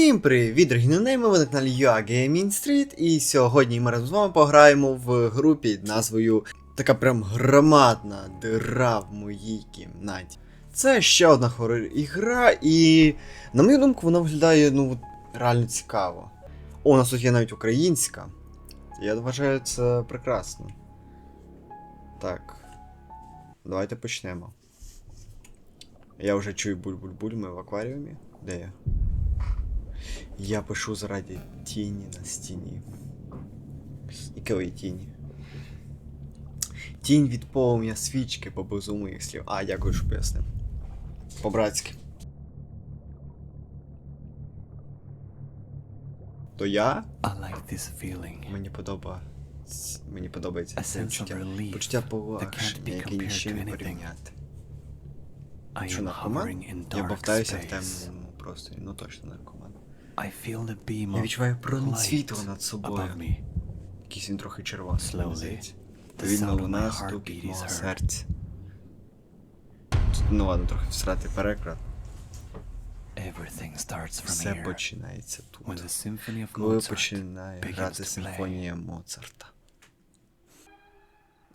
Всім привіт, дорогі нонейми, ви на каналі UA Street, і сьогодні ми разом з вами пограємо в гру під назвою така прям громадна дира в моїй кімнаті. Це ще одна хорор ігра, і на мою думку, вона виглядає ну реально цікаво. О, у нас тут є навіть українська. Я вважаю це прекрасно. Так. Давайте почнемо. Я вже чую буль-буль-буль, ми в акваріумі. Де я? Я пишу заради тіні на стіні. Якої тіні? Тінь від полум'я свічки поблизу моїх слів. А, дякую, що пояснив. По-братськи. То я? I like this feeling. Мені подоба. Мені подобається це relief Почуття полегшення, яке нічим не порівняти. Що наркоман? Я бовтаюся в темному просторі, ну точно наркоман. I feel the beam Я відчуваю промінь світла над собою. Якийсь він трохи червоний. Повільно луна стукіт мого серця. Ну ладно, трохи всрати переклад. Все починається тут. Коли починає грати симфонія Моцарта.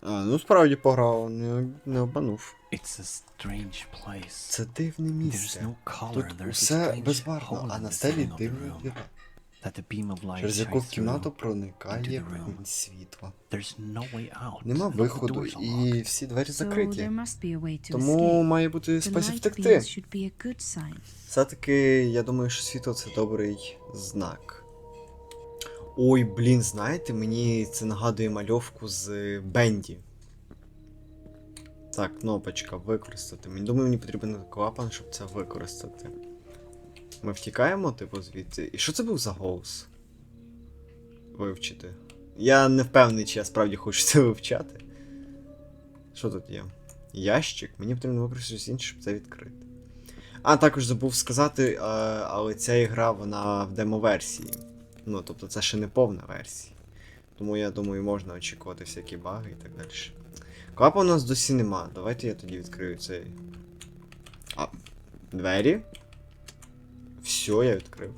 А, ну справді пограв, не, не обманув. It's a strange place. Це дивне місце. no color, Тут усе безбарвно, а на стелі of light через яку в кімнату проникає промінь світла. Нема виходу, і всі двері закриті. Тому має бути спосіб втекти. Все-таки я думаю, що світло це добрий знак. Ой, блін, знаєте, мені це нагадує мальовку з Бенді. Так, кнопочка використати. Мені думаю, мені потрібен клапан, щоб це використати. Ми втікаємо, типу, звідти. І що це був за голос? Вивчити. Я не впевнений, чи я справді хочу це вивчати. Що тут є? Ящик? Мені потрібно використати щось інше, щоб це відкрити. А, також забув сказати, але ця ігра вона в демо-версії. Ну, тобто це ще не повна версія. Тому я думаю, можна очікувати всякі баги і так далі. Клапа у нас досі нема. Давайте я тоді відкрию цей. А, двері. Все, я відкрив.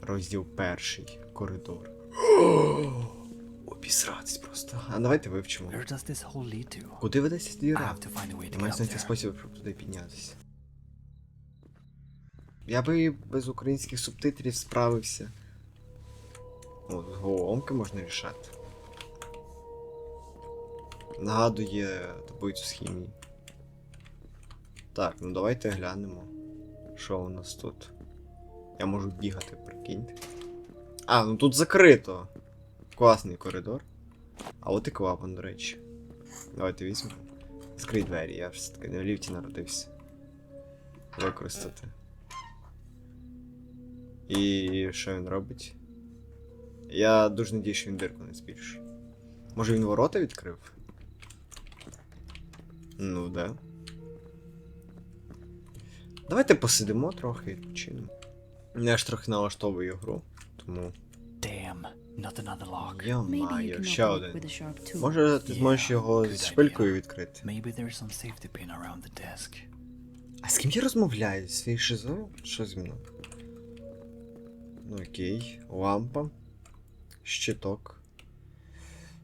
Розділ перший. Коридор. Обісратись просто. А давайте вивчимо. Куди ведеться I діра? Я маю знайти спосіб, щоб туди піднятися. Я би без українських субтитрів справився. О, з головоломки можна рішати. Нагадує таблицю з хімії. Так, ну давайте глянемо. Що у нас тут? Я можу бігати, прикиньте. А, ну тут закрито. Класний коридор. А от і клапан, до речі. Давайте візьмемо. Скрий двері, я ж таки не в ліфті народився. Використати. І що він робить? Я дуже надію, що він дирку не збільшує. Може він ворота відкрив? Ну, да. Давайте посидимо трохи і відпочинемо. Я ж трохи налаштовую гру, тому. Damn, not another lock. Maybe you ще один. Може ти зможеш його з шпилькою відкрити? Maybe there's some safety pin around the desk. А з ким я розмовляю? Свій шизо? Що зі мною? Ну окей. Лампа. Щиток.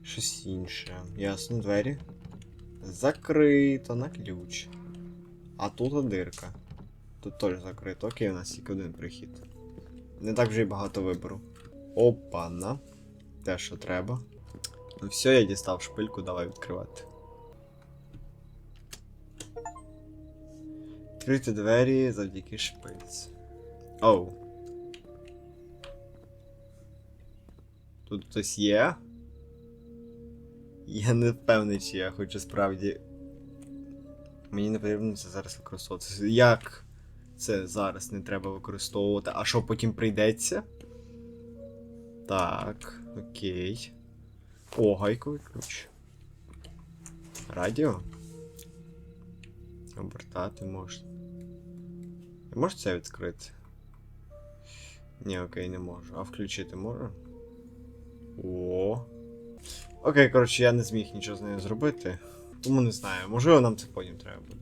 Щось інше. Ясно, двері. Закрито на ключ. А тут дирка. Тут теж закрито. Окей, у нас тільки один прихід. Не так вже й багато вибору. Опана. Те, що треба. Ну все, я дістав шпильку, давай відкривати. Відкрити двері завдяки шпильці. Оу. Тут хтось є. Я не впевнений, чи я хочу справді. Мені не потрібно це зараз використовувати. Як це зараз не треба використовувати? А що потім прийдеться? Так, окей. О, гайковий ключ. Радіо? Обертати можна. Я це відкрити? Ні, окей, не можу. А включити можу? О. Окей, коротше, я не зміг нічого з нею зробити. Тому не знаю, можливо нам це потім треба буде.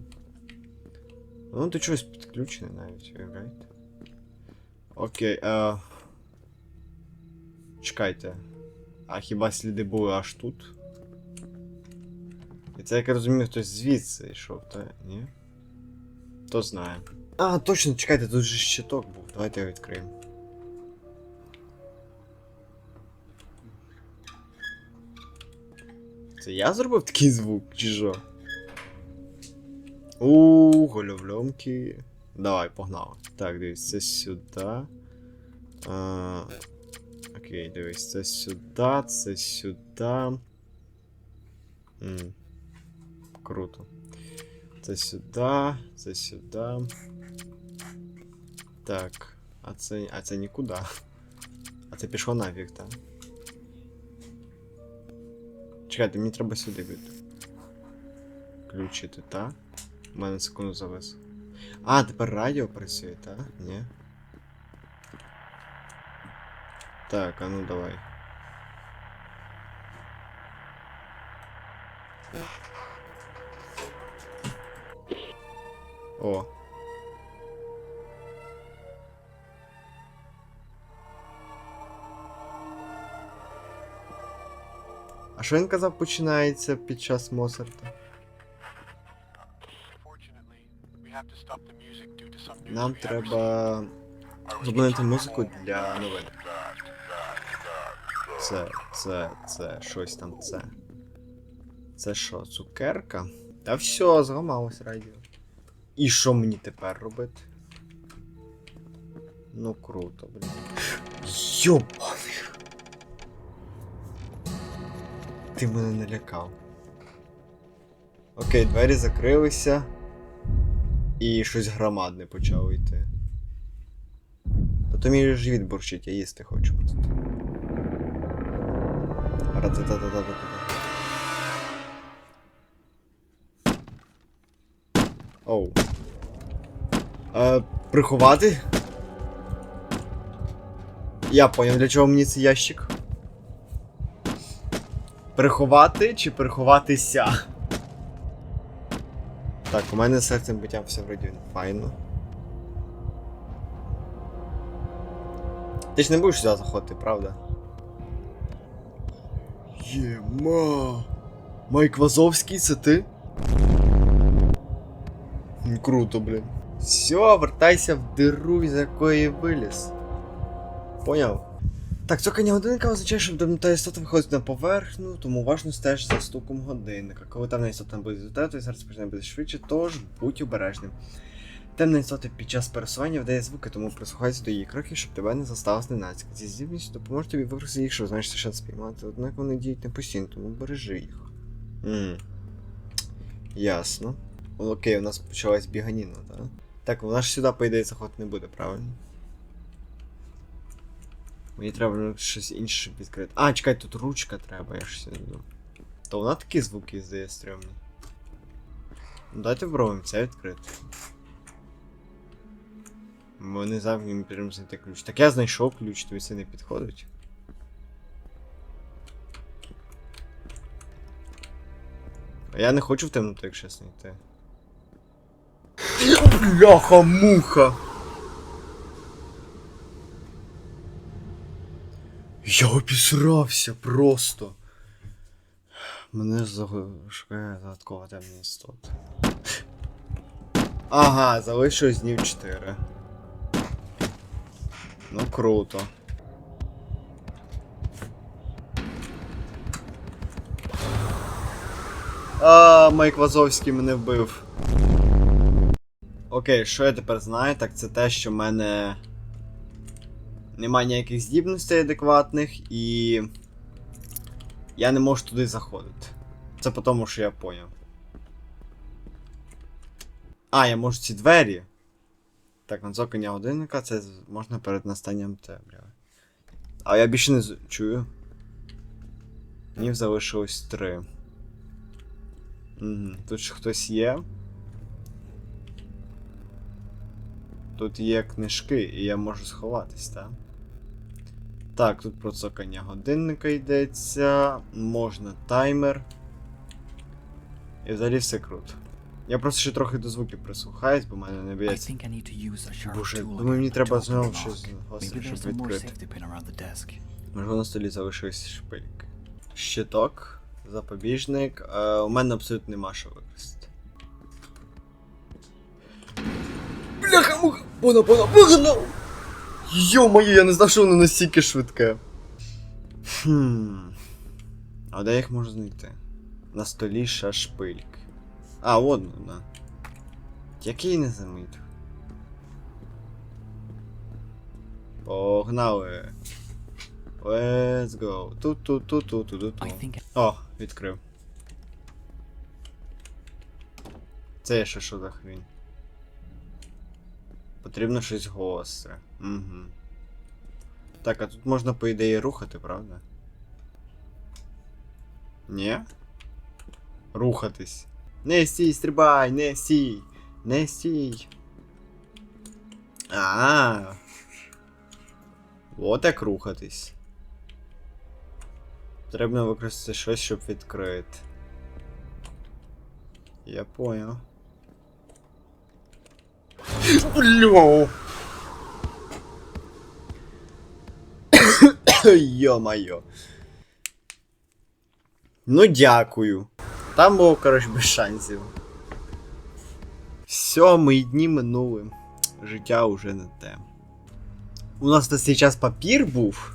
Ну, до чогось підключене навіть, уявляєте? Окей, е... Чекайте. А хіба сліди були аж тут? І це, як я розумію, хтось звідси йшов, та ні? Хто знає. А, точно, чекайте, тут же щиток був. Давайте його відкриємо. Це я зробив такий звук, чи що? У, гольовльомки. Давай, погнали. Так, дивись, це сюди. А, окей, дивись, це сюди, це сюди. М, Круто. Це сюди, це сюди. Так. А це. А це нікуди. А це пішло нафіг, так? Чекайте, мені треба сюди від. Включити, так? У мене секунду завис. А, тепер радіо працює, так? Ні. Так, а ну давай. О. що він казав починається під час Моцарта? Нам треба зупинити музику для новин. Це, це, це, щось там це. Це що, цукерка? Та все, зламалось радіо. І що мені тепер робити? Ну круто, блін. Йобаний. Ти мене налякав. Окей, двері закрилися. І щось громадне почало йти. Та то мій живіт бурчить, я їсти хочу просто. Оу. Е, приховати? Я поняв, для чого мені цей ящик. Приховати чи приховатися? Так, у мене з серцем биттям все вроді файно. Ти ж не будеш сюди заходити, правда? Єма. Майк Вазовський, це ти? Круто, блін. Все, вертайся в диру, з якої виліз. Поняв? Так, цокання годинника означає, що та істота виходить на поверхню, тому уважно стеж за стуком годинника. Коли темна істота буде до твоє серце почне бити швидше, тож будь обережним. Темна істота під час пересування видає звуки, тому прислухайся до її кроків, щоб тебе не засталося зненацька. Ці здібності допоможуть тобі використати їх, щоб знаєш шанс спіймати, однак вони діють не постійно, тому бережи їх. Ммм. Ясно. Окей, у нас почалась біганіна, так? Так, вона ж сюди, по ідеї, заходити не буде, правильно? Мені треба щось інше відкрити. А, чекай, тут ручка треба, я ж сюди. То вона такі звуки здає стрьомні. Ну давайте впробуємо це відкрити. Ми не ми підемо знайти ключ. Так я знайшов ключ, тобі це не підходить. А я не хочу в темноту, якщо чесно йти. Бляха-муха! Я обісрався просто. Мене шукає додаткова темна істота. Ага, залишилось днів 4. Ну круто. А, Майк Вазовський мене вбив. Окей, що я тепер знаю, так це те, що в мене немає ніяких здібностей адекватних і. Я не можу туди заходити. Це по тому, що я поняв. А, я можу ці двері. Так, надзокання годинника, це можна перед настанням темряви. А я більше не чую. Мені залишилось три. Угу. Тут ж хтось є. Тут є книжки, і я можу сховатись, так? Так, тут про цокання годинника йдеться. Можна таймер. І взагалі все круто. Я просто ще трохи до звуків прислухаюсь, бо мене не б'ється. Боже, думаю, мені треба знову щось гостре, щоб відкрити. Можливо, на столі залишились шпильки. Щиток, запобіжник. Е, у мене абсолютно нема що використати. Бляха муха! Пона, пона, погнав! Йо-моє, я не знав, що воно настільки швидке. Хм. А де їх можу знайти? На столі ще шпильки. А, от вона. Який не замітив. Погнали. Let's go. Тут, тут, тут, тут, тут, тут. Think О, відкрив. Це ще що за хрінь? Потрібно щось гостре. Угу. Так, а тут можна, по ідеї, рухати, правда? Ні? Рухатись. Не стій, стрибай, не стій! Не стій. А. От як рухатись. Треба використати щось, щоб відкрити. Я понял. Бля! Йо-моє. Ну дякую. Там було, коротше, без шансів. Все, мої дні минули. Життя уже не те. У нас на цей час папір був.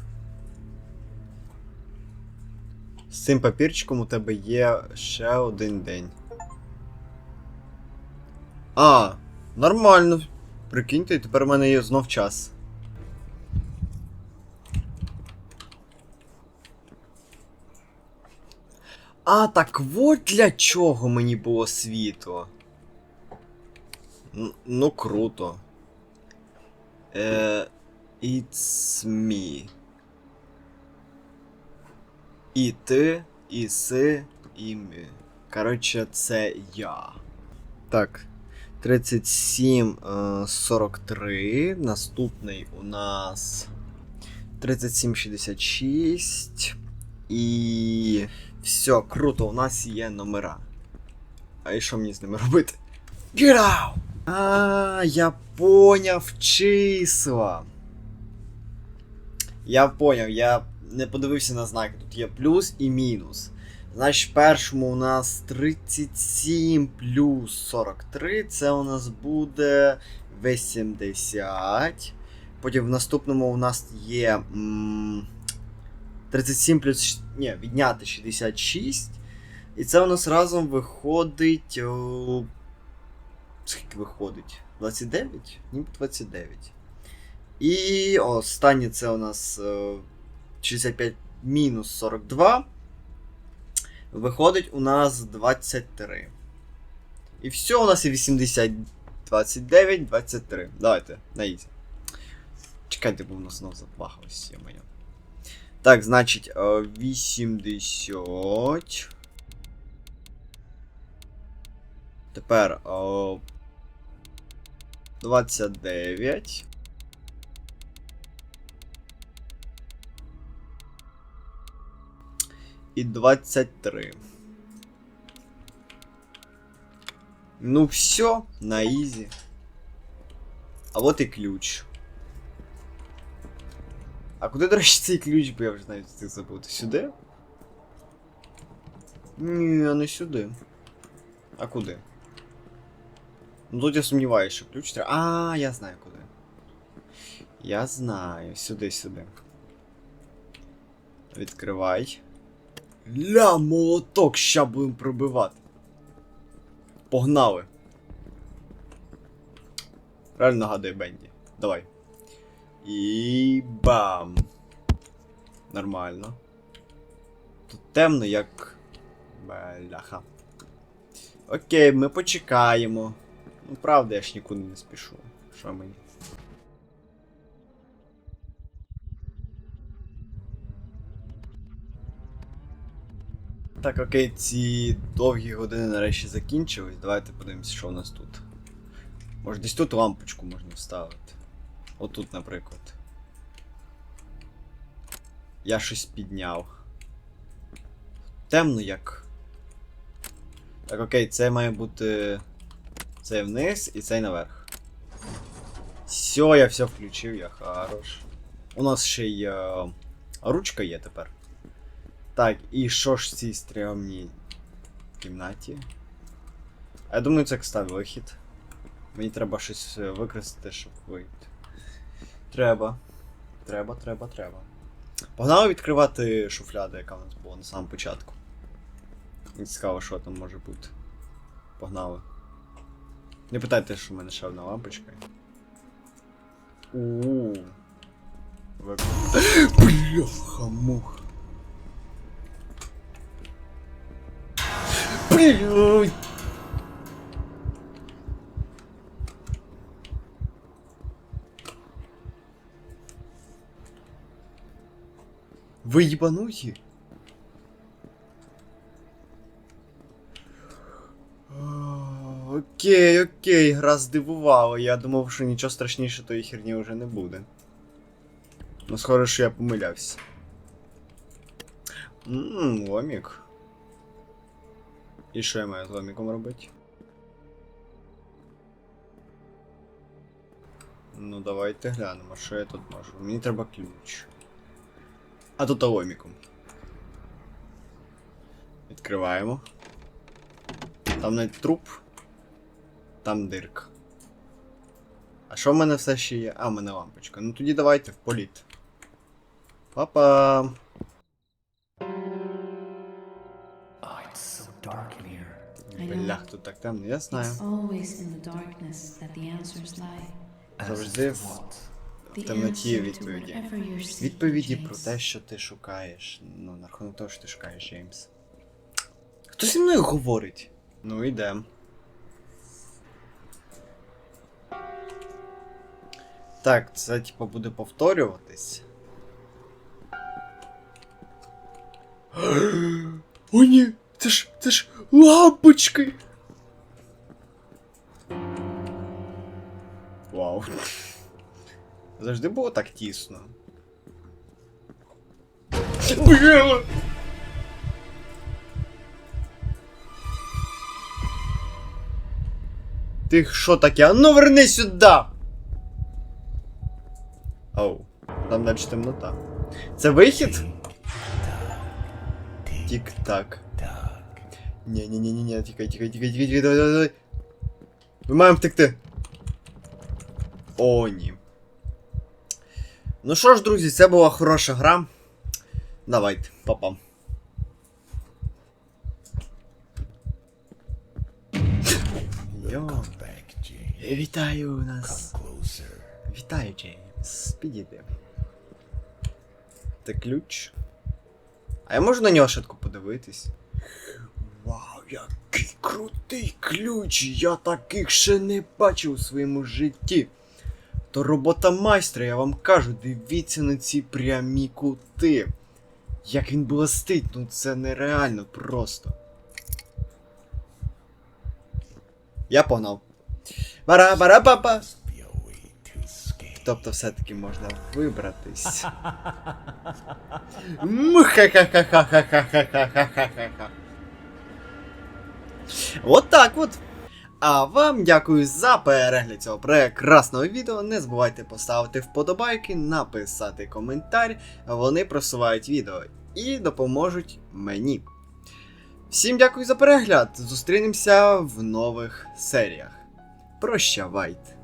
З цим папірчиком у тебе є ще один день. А, Нормально. Прикиньте, тепер у мене є знов час. А, так от для чого мені було світло. Н- Ну, круто. Е, it's me. І ти, і си, і ми. Коротше, це я. Так. 37, е, 43. Наступний у нас 3766. І. Все, круто, у нас є номера. А і що мені з ними робити? Get out! А, я поняв числа. Я поняв, я не подивився на знаки. Тут є плюс і мінус. Значить, в першому у нас 37 плюс 43, це у нас буде 80. Потім в наступному у нас є м, 37 плюс. Ні, відняти 66. І це у нас разом виходить. О, скільки виходить? 29? Ніби 29. І останнє це у нас е, 65 мінус 42. Виходить у нас 23. І все, у нас є 80, 29, 23. Давайте, на. Чекайте, бо у нас знов запахалось, є моє. Так, значить, е, 80. Тепер е, 29. І 23. Ну все, на ізі. А от і ключ. А куди, до речі, цей ключ, бо я вже навіть встиг забути. Сюди? Ні, не сюди. А куди? Ну тут я сумніваюся, що ключ треба. А, я знаю куди. Я знаю. Сюди, сюди. Відкривай. Ля, молоток, ща будемо пробивати. Погнали. Реально нагадує Бенді. Давай. І бам. Нормально. Тут темно, як. Бляха. Окей, ми почекаємо. Ну, правда, я ж нікуди не спішу. Що мені? Так, окей, ці довгі години нарешті закінчились. Давайте подивимося, що у нас тут. Може десь тут лампочку можна вставити. Отут, наприклад. Я щось підняв. Темно як. Так, окей, це має бути Цей вниз і цей наверх. Все, я все включив, я хорош. У нас ще й е, ручка є тепер. Так, і що ж в цій стрімній кімнаті? Я думаю, це кстати вихід. Мені треба щось е, використати, щоб вийти. Треба. Треба, треба, треба. Погнали відкривати шуфляду, яка в нас була на самому початку. Мені цікаво, що там може бути. Погнали. Не питайте, що в мене ще одна лампочка. Ууу. Бляха муха. Блядь. Ви їбануті? Окей, окей, гра здивувала. Я думав, що нічого страшніше тої херні вже не буде. Ну, схоже, що я помилявся. Ммм, ломік. І що я маю з ломіком робити? Ну, давайте глянемо, що я тут можу. Мені треба ключ. А тут ломіком. Відкриваємо. Там навіть труп. Там дирка. А що в мене все ще є? А, в мене лампочка. Ну тоді давайте в політ. Па-па! Блях, тут так темно, я знаю. Завжди в темноті відповіді. Відповіді про те, що ти шукаєш. Ну, на рахунок того, що ти шукаєш, Джеймс. Хто зі мною говорить? Ну, йдем. Так, це типа буде повторюватись. О, ні! Це ж. це ж лампочки! Вау. Завжди було так тісно. Бля! Ти що таке? А ну верни сюди! Оу, там далі темнота. Це вихід? Тік-так. Ні, ні, ні, ні, ні, тікай, тікай, тікай, тікай, тікай, давай, давай, давай. Ми маємо втекти. О, ні. Ну що ж, друзі, це була хороша гра. Давайте, папа. Йо. Вітаю нас. Вітаю, Джеймс. Підійди. Це ключ. А я можу на нього швидко подивитись? Вау, який крутий ключ! Я таких ще не бачив у своєму житті. То робота майстра, я вам кажу, дивіться на ці прямі кути. Як він блистить, ну це нереально просто. Я погнав. Way to escape. Тобто все-таки можна вибратись. Мха-ха-ха-ха-ха-ха-ха-ха-ха-ха-ха. От так от. А вам дякую за перегляд цього прекрасного відео. Не забувайте поставити вподобайки, написати коментар. Вони просувають відео і допоможуть мені. Всім дякую за перегляд. Зустрінемося в нових серіях. Прощавайте.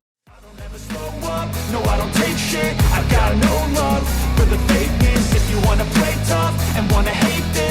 Wanna play tough and wanna hate this,